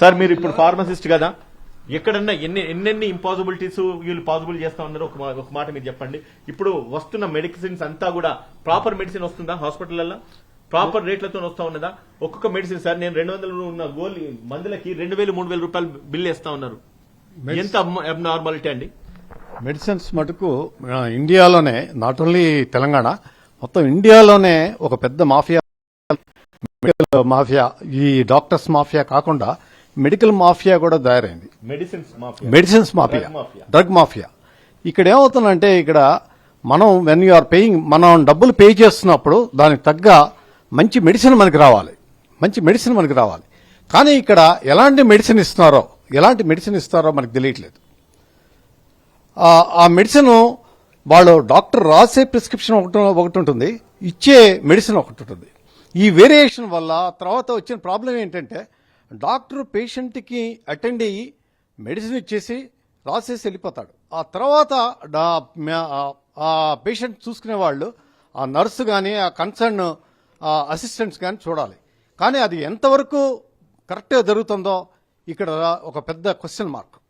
Sir మీరు ఇప్పుడు pharmacist కదా? ఎక్కడన్నా ఎన్ని ఎన్నెన్ని ఇంపాసిబిలిటీస్ వీళ్ళు పాసిబుల్ చేస్తా ఉన్నారు ఒక మాట మీరు చెప్పండి. ఇప్పుడు వస్తున్న మెడిసిన్స్ అంతా కూడా ప్రాపర్ మెడిసిన్ వస్తుందా హాస్పిటల్లో ప్రాపర్ రేట్లతో వస్తా ఉన్నదా? ఒక్కొక్క మెడిసిన్ సార్ నేను రెండు వందలు ఉన్న గోల్ మందులకి రెండు వేలు మూడు వేల రూపాయలు బిల్ వేస్తా ఉన్నారు. ఎంత అబ్నార్మాలిటీ అండి? మెడిసిన్స్ మటుకు ఇండియాలోనే నాట్ ఓన్లీ తెలంగాణ మొత్తం ఇండియాలోనే ఒక పెద్ద మాఫియా మెడికల్ మాఫియా ఈ డాక్టర్స్ మాఫియా కాకుండా మెడికల్ మాఫియా కూడా తయారైంది. Medicines mafia. డ్రగ్ మాఫియా ఇక్కడ ఏమవుతుందంటే ఇక్కడ మనం వెన్ యు ఆర్ పేయింగ్ మనం డబ్బులు పే చేస్తున్నప్పుడు దానికి తగ్గ మంచి మెడిసిన్ మనకి రావాలి. మంచి మెడిసిన్ మనకి రావాలి. కానీ ఇక్కడ ఎలాంటి మెడిసిన్ ఇస్తున్నారో ఎలాంటి మెడిసిన్ ఇస్తారో మనకు తెలియట్లేదు. ఆ- ఆ మెడిసిన్ వాళ్ళు డాక్టర్ రాసే ప్రిస్క్రిప్షన్ ఒకటి ఒకటి ఉంటుంది ఇచ్చే మెడిసిన్ ఒకటి ఉంటుంది. ఈ వేరియేషన్ వల్ల తర్వాత వచ్చిన ప్రాబ్లం ఏంటంటే డాక్టర్ పేషెంట్కి అటెండ్ అయ్యి మెడిసిన్ ఇచ్చేసి రాసేసి వెళ్ళిపోతాడు. ఆ తర్వాత ఆ- ఆ పేషెంట్ చూసుకునే వాళ్ళు ఆ నర్సు కానీ ఆ కన్సర్న్ అసిస్టెంట్స్ కానీ చూడాలి. కానీ అది ఎంతవరకు కరెక్ట్గా జరుగుతుందో ఇక్కడ ఒక పెద్ద క్వశ్చన్ మార్క్.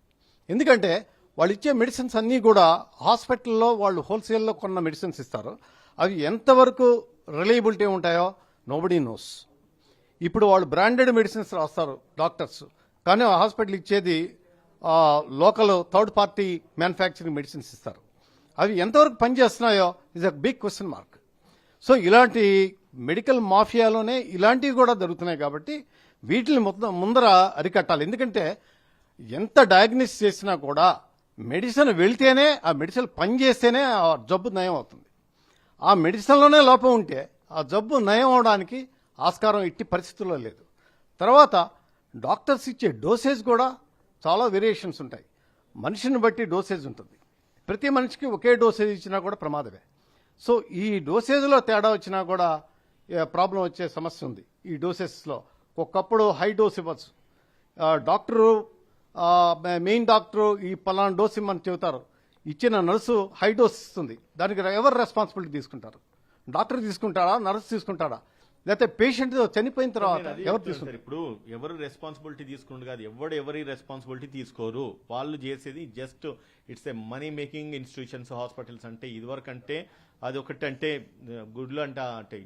ఎందుకంటే వాళ్ళు ఇచ్చే మెడిసిన్స్ అన్నీ కూడా హాస్పిటల్లో వాళ్ళు హోల్సేల్లో కొన్న మెడిసిన్స్ ఇస్తారు. అవి ఎంతవరకు రిలయబిలిటీ ఉంటాయో నోబడీ నోస్ ఇప్పుడు వాళ్ళు బ్రాండెడ్ మెడిసిన్స్ రాస్తారు డాక్టర్స్ కానీ ఆ హాస్పిటల్ ఇచ్చేది local third party manufacturing medicines ఇస్తారు. అవి ఎంతవరకు పనిచేస్తున్నాయో is a big question mark so ఇలాంటి మెడికల్ మాఫియాలోనే ఇలాంటివి కూడా జరుగుతున్నాయి కాబట్టి వీటిని ముందర అరికట్టాలి. ఎందుకంటే ఎంత డయాగ్నోస్ చేసినా కూడా మెడిసిన్ వెళ్తేనే ఆ మెడిసిన్ పనిచేస్తేనే ఆ జబ్బు నయం అవుతుంది. ఆ మెడిసిన్లోనే లోపం ఉంటే ఆ జబ్బు నయం అవడానికి ఆస్కారం ఎట్టి పరిస్థితుల్లో లేదు. తర్వాత డాక్టర్స్ ఇచ్చే డోసేజ్ కూడా చాలా వేరియేషన్స్ ఉంటాయి. మనిషిని బట్టి డోసేజ్ ఉంటుంది. ప్రతి మనిషికి ఒకే డోసేజ్ ఇచ్చినా కూడా ప్రమాదమే. సో ఈ డోసేజ్లో తేడా వచ్చినా కూడా ప్రాబ్లం వచ్చే సమస్య ఉంది. ఈ డోసెస్లో ఒకప్పుడు హై డోస్ ఇవ్వచ్చు. డాక్టరు మెయిన్ డాక్టరు ఈ పలానా డోస్ ఇమ్మని చెబుతారు. ఇచ్చిన నర్సు హై డోస్ ఇస్తుంది. దానికి ఎవరు రెస్పాన్సిబిలిటీ తీసుకుంటారు? డాక్టర్ తీసుకుంటాడా నర్సు తీసుకుంటాడా? లేకపోతే పేషెంట్ చనిపోయిన తర్వాత ఎవరు తీసుకుంటారు. ఇప్పుడు ఎవరు రెస్పాన్సిబిలిటీ తీసుకుంటు కాదు ఎవడు ఎవరి రెస్పాన్సిబిలిటీ తీసుకోరు. వాళ్ళు చేసేది just it's a money making institutions hospitals అంటే ఇదివరకు అంటే అది ఒకటి అంటే గుడ్లు అంట అంటే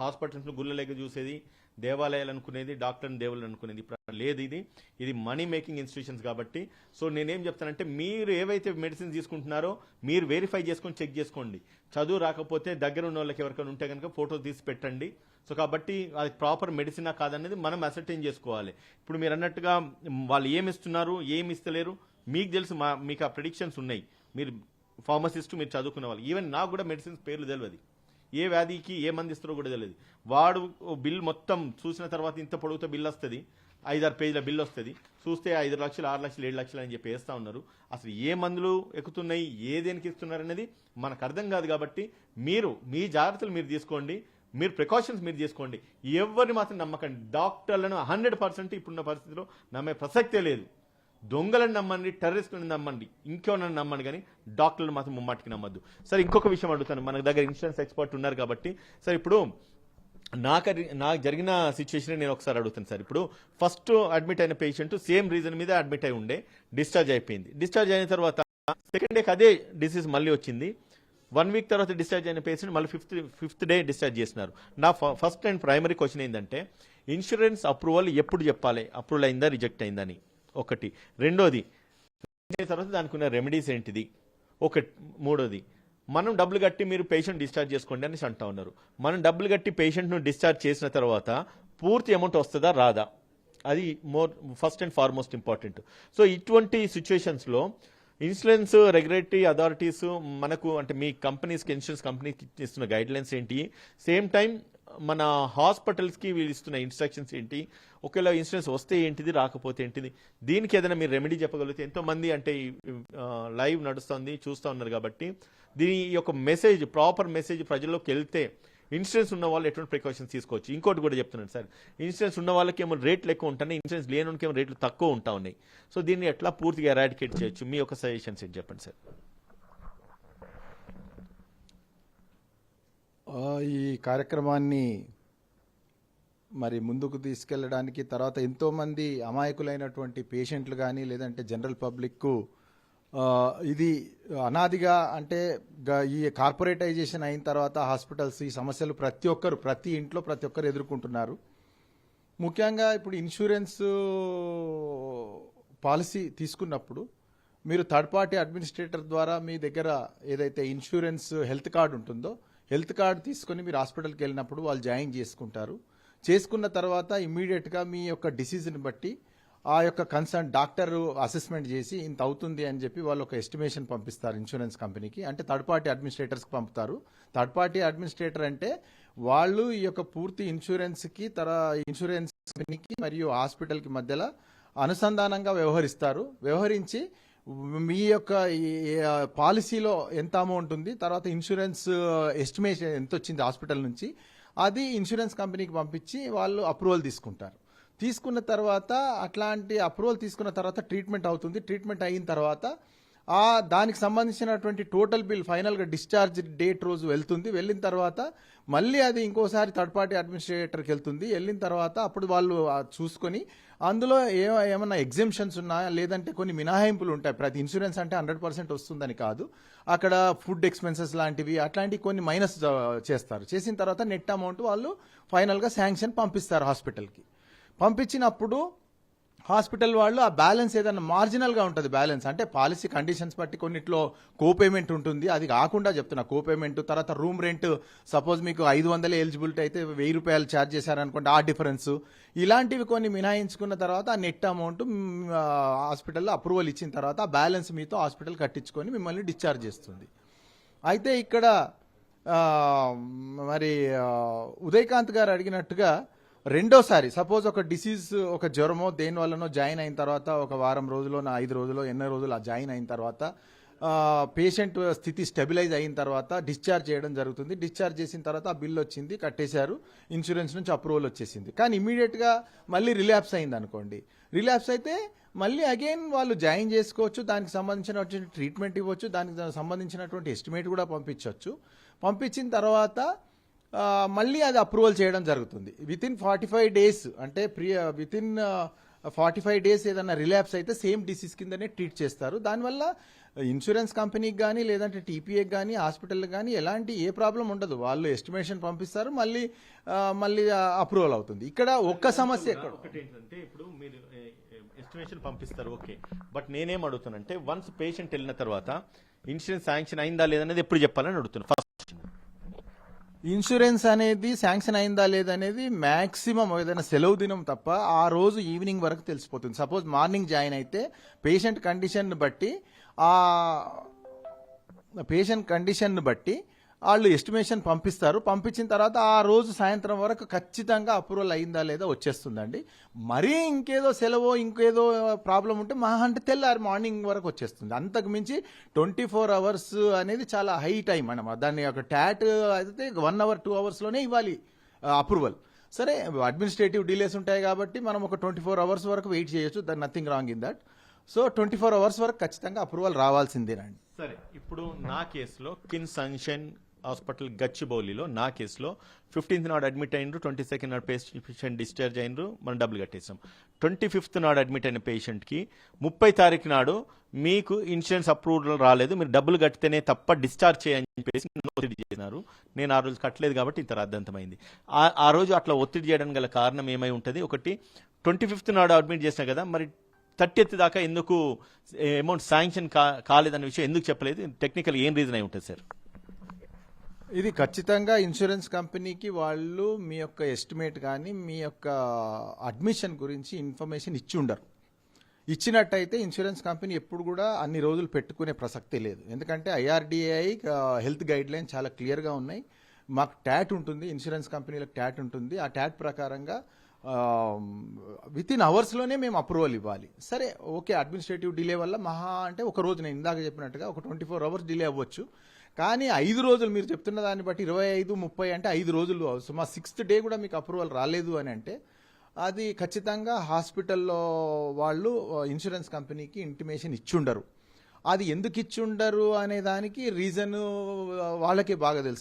హాస్పిటల్స్ గుళ్ళ లెక్క చూసేది దేవాలయాలు అనుకునేది డాక్టర్ని దేవుళ్ళు అనుకునేది. లేదు ఇది. ఇది మనీ మేకింగ్ ఇన్స్టిట్యూషన్స్ కాబట్టి. సో నేనేం చెప్తానంటే మీరు ఏవైతే మెడిసిన్ తీసుకుంటున్నారో మీరు వెరిఫై చేసుకొని చెక్ చేసుకోండి. చదువు రాకపోతే దగ్గర ఉన్న వాళ్ళకి ఎవరికైనా ఉంటే కనుక ఫోటో తీసి పెట్టండి. సో కాబట్టి అది ప్రాపర్ మెడిసినా కాదనేది మనం అసర్టైన్ చేసుకోవాలి. ఇప్పుడు మీరు అన్నట్టుగా వాళ్ళు ఏమి ఇస్తున్నారు ఏమి ఇస్తలేరు మీకు తెలుసు మా మీకు ఆ ప్రిడిక్షన్స్ ఉన్నాయి. మీరు ఫార్మసిస్ట్ మీరు చదువుకునే వాళ్ళు. ఈవెన్ నాకు కూడా మెడిసిన్స్ పేర్లు తెలియదు ఏ వ్యాధికి ఏ మంది ఇస్తారో కూడా తెలియదు వాడు బిల్ మొత్తం చూసిన తర్వాత ఇంత పొడుగుతో బిల్ వస్తుంది. ఐదారు పేజీల బిల్ వస్తుంది. చూస్తే ఐదు లక్షలు ఆరు లక్షలు ఏడు లక్షలు అని చెప్పి వేస్తా ఉన్నారు. అసలు ఏ మందులు ఎక్కుతున్నాయి ఏ దేనికి ఇస్తున్నారు అనేది మనకు అర్థం కాదు కాబట్టి మీరు మీ జాగ్రత్తలు మీరు తీసుకోండి. మీరు ప్రికాషన్స్ మీరు చేసుకోండి ఎవరిని మాత్రం నమ్మకండి. డాక్టర్లను హండ్రెడ్ పర్సెంట్ ఇప్పుడున్న పరిస్థితిలో నమ్మే ప్రసక్తే లేదు. దొంగలను నమ్మండి టెర్రరిస్టులను నమ్మండి. ఇంకెవరైనా నమ్మండి కానీ డాక్టర్లను మాత్రం ముమ్మాటికి నమ్మద్దు. సరే ఇంకొక విషయం అడుగుతాను. మన దగ్గర ఇన్సూరెన్స్ ఎక్స్పర్ట్ ఉన్నారు కాబట్టి. సరే ఇప్పుడు నాకు నాకు జరిగిన సిచ్యువేషన్ నేను ఒకసారి అడుగుతాను సార్. ఇప్పుడు ఫస్ట్ అడ్మిట్ అయిన పేషెంట్ సేమ్ రీజన్ మీద అడ్మిట్ అయి ఉండే డిశ్చార్జ్ అయిపోయింది. డిశ్చార్జ్ అయిన తర్వాత సెకండ్ డేకి అదే డిసీజ్ మళ్ళీ వచ్చింది. వన్ వీక్ తర్వాత డిశ్చార్జ్ అయిన పేషెంట్ మళ్ళీ ఫిఫ్త్ ఫిఫ్త్ డే డిశ్చార్జ్ చేసినారు. నా ఫస్ట్ అండ్ ప్రైమరీ క్వశ్చన్ ఏంటంటే ఇన్సూరెన్స్ అప్రూవల్ ఎప్పుడు చెప్పాలి? అప్రూవల్ అయిందా రిజెక్ట్ అయిందని ఒకటి. రెండోది తర్వాత దానికి ఉన్న రెమెడీస్ ఏంటిది? ఒకటి. మూడోది మనం డబ్బులు కట్టి మీరు పేషెంట్ డిశ్చార్జ్ చేసుకోండి అని అంటా ఉన్నారు. మనం డబ్బులు కట్టి పేషెంట్ను డిశ్చార్జ్ చేసిన తర్వాత పూర్తి అమౌంట్ వస్తుందా రాదా? అది more first and foremost important. So ఇటువంటి సిచ్యువేషన్స్లో ఇన్సూరెన్స్ రెగ్యులేటరీ అథారిటీస్ మనకు అంటే మీ కంపెనీస్కి ఇన్సూరెన్స్ కంపెనీకి ఇస్తున్న గైడ్ లైన్స్ ఏంటి? సేమ్ టైం మన హాస్పిటల్స్కి వీళ్ళు ఇస్తున్న ఇన్స్ట్రక్షన్స్ ఏంటి? ఒకవేళ ఇన్సూరెన్స్ వస్తే ఏంటిది? రాకపోతే ఏంటిది? దీనికి ఏదైనా మీరు రెమెడీ చెప్పగలిగితే ఎంతోమంది అంటే లైవ్ నడుస్తుంది చూస్తూ ఉన్నారు కాబట్టి దీని యొక్క మెసేజ్ ప్రాపర్ మెసేజ్ ప్రజల్లోకి వెళ్తే ఇన్సూరెన్స్ ఉన్న వాళ్ళు ఎటువంటి ప్రికాషన్స్ తీసుకోవచ్చు? ఇంకోటి కూడా చెప్తున్నాను సార్. ఇన్సూరెన్స్ ఉన్న వాళ్ళకి ఏమో రేట్లు ఎక్కువ ఉంటాయి ఇన్సూరెన్స్ లేని ఏమో రేట్లు తక్కువ ఉంటా ఉన్నాయి. సో దీన్ని ఎట్లా పూర్తిగా ఎరాడికేట్ చేయొచ్చు? మీ యొక్క సజెషన్స్ ఏంటి చెప్పండి సార్? ఈ కార్యక్రమాన్ని మరి ముందుకు తీసుకెళ్ళడానికి తర్వాత ఎంతోమంది అమాయకులైనటువంటి పేషెంట్లు కానీ లేదంటే జనరల్ పబ్లిక్కు ఇది అనాదిగా అంటే ఈ కార్పొరేటైజేషన్ అయిన తర్వాత హాస్పిటల్స్ ఈ సమస్యలు ప్రతి ఒక్కరు ప్రతి ఇంట్లో ప్రతి ఒక్కరు ఎదుర్కొంటున్నారు. ముఖ్యంగా ఇప్పుడు ఇన్సూరెన్స్ పాలసీ తీసుకున్నప్పుడు మీరు థర్డ్ పార్టీ అడ్మినిస్ట్రేటర్ ద్వారా మీ దగ్గర ఏదైతే ఇన్సూరెన్స్ హెల్త్ కార్డు ఉంటుందో హెల్త్ కార్డు తీసుకొని మీరు హాస్పిటల్కి వెళ్ళినప్పుడు వాళ్ళు జాయిన్ చేసుకుంటారు. చేసుకున్న తర్వాత ఇమ్మీడియట్గా మీ యొక్క డిసీజ్ని బట్టి ఆ యొక్క కన్సర్న్ డాక్టర్ అసెస్మెంట్ చేసి ఇంత అవుతుంది అని చెప్పి వాళ్ళు ఒక ఎస్టిమేషన్ పంపిస్తారు ఇన్సూరెన్స్ కంపెనీకి అంటే థర్డ్ పార్టీ అడ్మినిస్ట్రేటర్స్కి పంపుతారు. థర్డ్ పార్టీ అడ్మినిస్ట్రేటర్ అంటే వాళ్ళు ఈ యొక్క పూర్తి ఇన్సూరెన్స్కి తర ఇన్సూరెన్స్ కంపెనీకి మరియు హాస్పిటల్కి మధ్యలో అనుసంధానంగా వ్యవహరిస్తారు. వ్యవహరించి మీ యొక్క పాలసీలో ఎంత అమౌంట్ ఉంది తర్వాత ఇన్సూరెన్స్ ఎస్టిమేషన్ ఎంత వచ్చింది హాస్పిటల్ నుంచి అది ఇన్సూరెన్స్ కంపెనీకి పంపించి వాళ్ళు అప్రూవల్ తీసుకుంటారు. తీసుకున్న తర్వాత అట్లాంటి అప్రూవల్ తీసుకున్న తర్వాత ట్రీట్మెంట్ అవుతుంది. ట్రీట్మెంట్ అయిన తర్వాత ఆ దానికి సంబంధించినటువంటి టోటల్ బిల్ ఫైనల్గా డిశ్చార్జ్ డేట్ రోజు వెళ్తుంది. వెళ్ళిన తర్వాత మళ్ళీ అది ఇంకోసారి థర్డ్ పార్టీ అడ్మినిస్ట్రేటర్కి వెళ్తుంది. వెళ్ళిన తర్వాత అప్పుడు వాళ్ళు చూసుకొని అందులో ఏ ఏమైనా ఎగ్జిబిషన్స్ ఉన్నాయా లేదంటే కొన్ని మినహాయింపులు ఉంటాయి. ప్రతి ఇన్సూరెన్స్ అంటే హండ్రెడ్ పర్సెంట్ వస్తుందని కాదు. అక్కడ ఫుడ్ ఎక్స్పెన్సెస్ లాంటివి అట్లాంటివి కొన్ని మైనస్ చేస్తారు. చేసిన తర్వాత నెట్ అమౌంట్ వాళ్ళు ఫైనల్గా శాంక్షన్ పంపిస్తారు హాస్పిటల్కి పంపించినప్పుడు హాస్పిటల్ వాళ్ళు ఆ బ్యాలెన్స్ ఏదైనా మార్జినల్గా ఉంటుంది బ్యాలెన్స్. అంటే పాలసీ కండిషన్స్ బట్టి కొన్నిట్లో కో పేమెంట్ ఉంటుంది. అది కాకుండా చెప్తున్నా కో పేమెంట్ తర్వాత రూమ్ రెంట్ సపోజ్ మీకు ఐదు వందలే ఎలిజిబిలిటీ అయితే వెయ్యి రూపాయలు ఛార్జ్ చేశారనుకోండి ఆ డిఫరెన్స్ ఇలాంటివి కొన్ని మినాయించుకున్న తర్వాత ఆ నెట్ అమౌంట్ హాస్పిటల్లో అప్రూవల్ ఇచ్చిన తర్వాత ఆ బ్యాలెన్స్ మీతో హాస్పిటల్ కట్టించుకొని మిమ్మల్ని డిశ్చార్జ్ చేస్తుంది. అయితే ఇక్కడ మరి ఉదయకాంత్ గారు అడిగినట్టుగా రెండోసారి సపోజ్ ఒక డిసీజ్ ఒక జ్వరమో దేని వల్లనో జాయిన్ అయిన తర్వాత ఒక వారం రోజులో నా ఐదు రోజులో ఎన్నో రోజులు ఆ జాయిన్ అయిన తర్వాత పేషెంట్ స్థితి స్టెబిలైజ్ అయిన తర్వాత డిశ్చార్జ్ చేయడం జరుగుతుంది. డిశ్చార్జ్ చేసిన తర్వాత ఆ బిల్ వచ్చింది కట్టేశారు. ఇన్సూరెన్స్ నుంచి అప్రూవల్ వచ్చేసింది. కానీ ఇమీడియట్గా మళ్ళీ రిలాప్స్ అయింది అనుకోండి. రిలాప్స్ అయితే మళ్ళీ అగైన్ వాళ్ళు జాయిన్ చేసుకోవచ్చు దానికి సంబంధించినటువంటి ట్రీట్మెంట్ ఇవ్వచ్చు దానికి సంబంధించినటువంటి ఎస్టిమేట్ కూడా పంపించవచ్చు పంపించిన తర్వాత మళ్ళీ అది అప్రూవల్ చేయడం జరుగుతుంది. Within forty five days అంటే ప్రియ within forty five days ఏదైనా రిలాప్స్ అయితే సేమ్ డిసీజ్ కిందనే ట్రీట్ చేస్తారు. దానివల్ల ఇన్సూరెన్స్ కంపెనీకి కానీ లేదంటే టీపీఏకి కానీ హాస్పిటల్కి కానీ ఎలాంటి ఏ ప్రాబ్లం ఉండదు. వాళ్ళు ఎస్టిమేషన్ పంపిస్తారు మళ్ళీ మళ్ళీ అప్రూవల్ అవుతుంది. ఇక్కడ ఒక్క సమస్య ఒకటి ఏంటంటే ఇప్పుడు మీరు ఎస్టిమేషన్ పంపిస్తారు ఓకే. బట్ నేనేం అడుగుతానంటే వన్స్ పేషెంట్ వెళ్ళిన తర్వాత ఇన్సూరెన్స్ శాంక్షన్ అయిందా లేదనేది ఎప్పుడు చెప్పాలని అడుగుతున్నాను ఫస్ట్ ఇన్సూరెన్స్ అనేది శాంక్షన్ అయిందా లేదనేది మాక్సిమం ఏదైనా సెలవు దినం తప్ప ఆ రోజు ఈవినింగ్ వరకు తెలిసిపోతుంది. సపోజ్ మార్నింగ్ జాయిన్ అయితే పేషెంట్ కండిషన్ బట్టి ఆ పేషెంట్ కండిషన్ బట్టి వాళ్ళు ఎస్టిమేషన్ పంపిస్తారు. పంపించిన తర్వాత ఆ రోజు సాయంత్రం వరకు ఖచ్చితంగా అప్రూవల్ అయిందా లేదా వచ్చేస్తుందండి. మరీ ఇంకేదో సెలవో ఇంకేదో ప్రాబ్లం ఉంటే మహా అంటే తెల్లారి మార్నింగ్ వరకు వచ్చేస్తుంది. అంతకు మించి ట్వంటీ ఫోర్ అవర్స్ అనేది చాలా హై టైం అన్నమాట. దాన్ని ఒక ట్యాట్ అయితే వన్ అవర్ టూ అవర్స్లోనే ఇవ్వాలి అప్రూవల్. సరే అడ్మినిస్ట్రేటివ్ డీలేస్ ఉంటాయి కాబట్టి మనం ఒక ట్వంటీ ఫోర్ అవర్స్ వరకు వెయిట్ చేయొచ్చు. That nothing wrong in that. So twenty four hours వరకు ఖచ్చితంగా అప్రూవల్ రావాల్సిందేనండి. సరే ఇప్పుడు నా కేసులో కిన్ సన్షన్ హాస్పిటల్ గచ్చిబౌలిలో నా కేసులో ఫిఫ్టీన్త్ నాడు అడ్మిట్ అయినరు ట్వంటీ సెకండ్ నాడు పేషెంట్ డిశ్చార్జ్ అయినరు మనం డబ్బులు కట్టేసాం. ట్వంటీ ఫిఫ్త్ నాడు అడ్మిట్ అయిన పేషెంట్కి ముప్పై తారీఖు నాడు మీకు ఇన్సూరెన్స్ అప్రూవల్ రాలేదు మీరు డబ్బులు కడితేనే తప్ప డిశ్చార్జ్ చేయని చెప్పేసి ఒత్తిడి చేసినారు. నేను ఆ రోజు కట్టలేదు కాబట్టి ఇంత అర్థంతమైంది ఆ ఆ రోజు అట్లా ఒత్తిడి చేయడానికి గల కారణం ఏమై ఉంటుంది? ఒకటి ట్వంటీ ఫిఫ్త్ నాడు అడ్మిట్ చేసినా కదా మరి థర్టీ థర్టీఎత్ దాకా ఎందుకు అమౌంట్ శాంక్షన్ కా కాలేదన్న విషయం ఎందుకు చెప్పలేదు? టెక్నికల్ ఏం రీజన్ అయి ఉంటుంది సార్? ఇది ఖచ్చితంగా ఇన్సూరెన్స్ కంపెనీకి వాళ్ళు మీ యొక్క ఎస్టిమేట్ కానీ మీ యొక్క అడ్మిషన్ గురించి ఇన్ఫర్మేషన్ ఇచ్చి ఉండరు. ఇచ్చినట్టయితే ఇన్సూరెన్స్ కంపెనీ ఎప్పుడు కూడా అన్ని రోజులు పెట్టుకునే ప్రసక్తి లేదు. ఎందుకంటే ఐఆర్డిఐ హెల్త్ గైడ్ లైన్ చాలా క్లియర్గా ఉన్నాయి. మాకు ట్యాట్ ఉంటుంది ఇన్సూరెన్స్ కంపెనీలకు ట్యాట్ ఉంటుంది. ఆ ట్యాట్ ప్రకారంగా విత్ ఇన్ అవర్స్లోనే మేము అప్రూవల్ ఇవ్వాలి. సరే ఓకే అడ్మినిస్ట్రేటివ్ డిలే వల్ల మహా అంటే ఒక రోజు నేను ఇందాక చెప్పినట్టుగా ఒక ట్వంటీ ఫోర్ అవర్స్ డిలే అవ్వచ్చు. కానీ ఐదు రోజులు మీరు చెప్తున్న దాన్ని బట్టి ఇరవై ఐదు ముప్పై అంటే ఐదు రోజులు అవసరం మా సిక్స్త్ డే కూడా మీకు అప్రూవల్ రాలేదు అని అంటే అది ఖచ్చితంగా హాస్పిటల్లో వాళ్ళు ఇన్సూరెన్స్ కంపెనీకి ఇంటిమేషన్ ఇచ్చుండరు. అది ఎందుకు ఇచ్చుండరు అనే దానికి రీజన్ వాళ్ళకే బాగా తెలుసు.